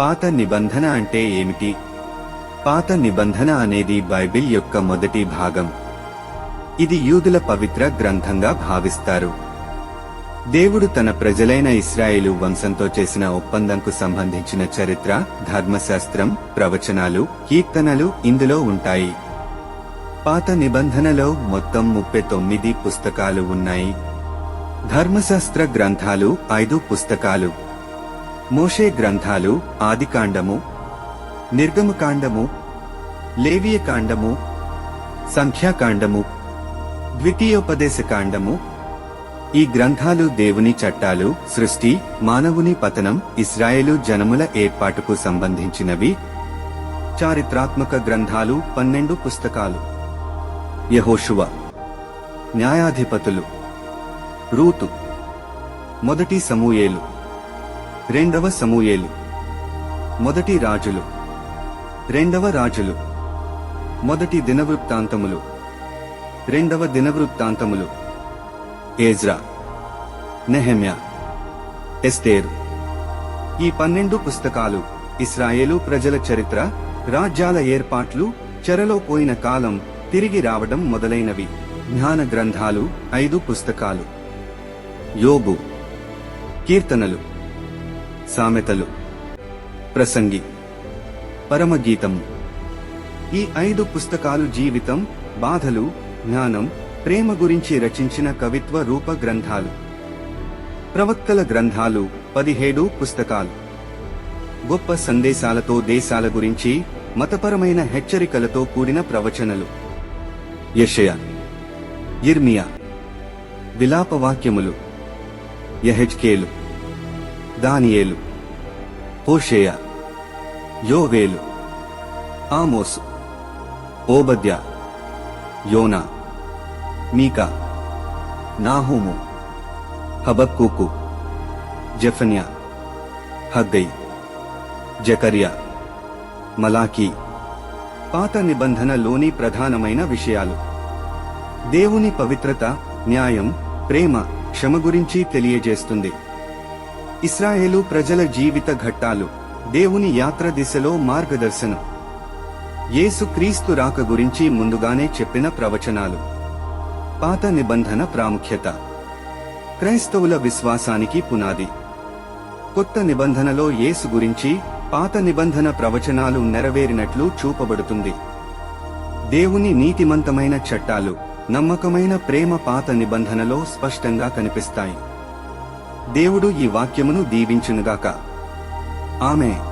పాత నిబంధన అంటే ఏమిటి? పాత నిబంధన అనేది బైబిల్ యొక్క మొదటి భాగం. ఇది యూదుల పవిత్ర గ్రంథంగా భావిస్తారు. దేవుడు తన ప్రజలైన ఇస్రాయేలు వంశంతో చేసిన ఒప్పందంకు సంబంధించిన చరిత్ర ధర్మశాస్త్రం ప్రవచనాలు కీర్తనలు ఇందులో ఉంటాయి. పాత నిబంధనలో మొత్తం ముప్పై తొమ్మిది పుస్తకాలు ఉన్నాయి. ధర్మశాస్త్ర గ్రంథాలు ఐదు పుస్తకాలు. మోషే గ్రంథాలు ఆదికాండము నిర్గమకాండము లేవియకాండము సంఖ్యాకాండము ద్వితీయోపదేశకాండము. ఈ గ్రంథాలు దేవుని చట్టాలు సృష్టి మానవుని పతనం ఇస్రాయేలు జనముల ఏర్పాటుకు సంబంధించినవి. చారిత్రాత్మక గ్రంథాలు పన్నెండు పుస్తకాలు. యహోషువ న్యాయాధిపతులు. రూతు మొదటి సమూయేలు. రెండవ సమూయేలు. మొదటి రాజులు. రెండవ రాజులు. మొదటి దినవృత్తాంతములు. రెండవ దినవృత్తాంతములు. ఏజ్రా నెహమ్యా ఎస్తేరు. ఈ పన్నెండు పుస్తకాలు ఇస్రాయేలు ప్రజల చరిత్ర రాజ్యాల ఏర్పాట్లు చెరలో పోయిన కాలం తిరిగి రావడం మొదలైనవి. జ్ఞాన గ్రంథాలు ఐదు పుస్తకాలు. యోబు కీర్తనలు. సామెతలు. ప్రసంగి. పరమగీతము ఈ ఐదు పుస్తకాలు జీవితం బాధలు జ్ఞానం ప్రేమ గురించి రచించిన కవిత్వ రూప గ్రంథాలు ప్రవక్తల గ్రంథాలు పదిహేడు పుస్తకాలు. గొప్ప సందేశాలతో దేశాల గురించి మతపరమైన హెచ్చరికలతో కూడిన ప్రవచనలు. యషయ. ఇర్మియా విలాపవాక్యములు. యహెచ్కేలు దానియేలు హోషేయ యోవేలు ఆమోస్ ఓబద్య యోనా మీకా నాహూము హబక్కూకు జఫన్యా హగ్గై జకర్యా మలాకీ పాత నిబంధనలోని ప్రధానమైన విషయాలు దేవుని పవిత్రత న్యాయం ప్రేమ క్షమ గురించి తెలియజేస్తుంది ఇస్రాయేలు ప్రజల జీవిత ఘట్టాలు దేవుని యాత్ర దిశలో మార్గదర్శనం. యేసు క్రీస్తు రాక గురించి ముందుగానే చెప్పిన ప్రవచనాలు. పాత నిబంధన ప్రాముఖ్యత. క్రైస్తవుల విశ్వాసానికి పునాది. కొత్త నిబంధనలో యేసు గురించి పాత నిబంధన ప్రవచనాలు నెరవేరినట్లు చూపబడుతుంది. దేవుని నీతిమంతమైన చట్టాలు నమ్మకమైన ప్రేమ పాత నిబంధనలో స్పష్టంగా కనిపిస్తాయి. దేవుడు ఈ వాక్యమును దీవించునుగాక. ఆమె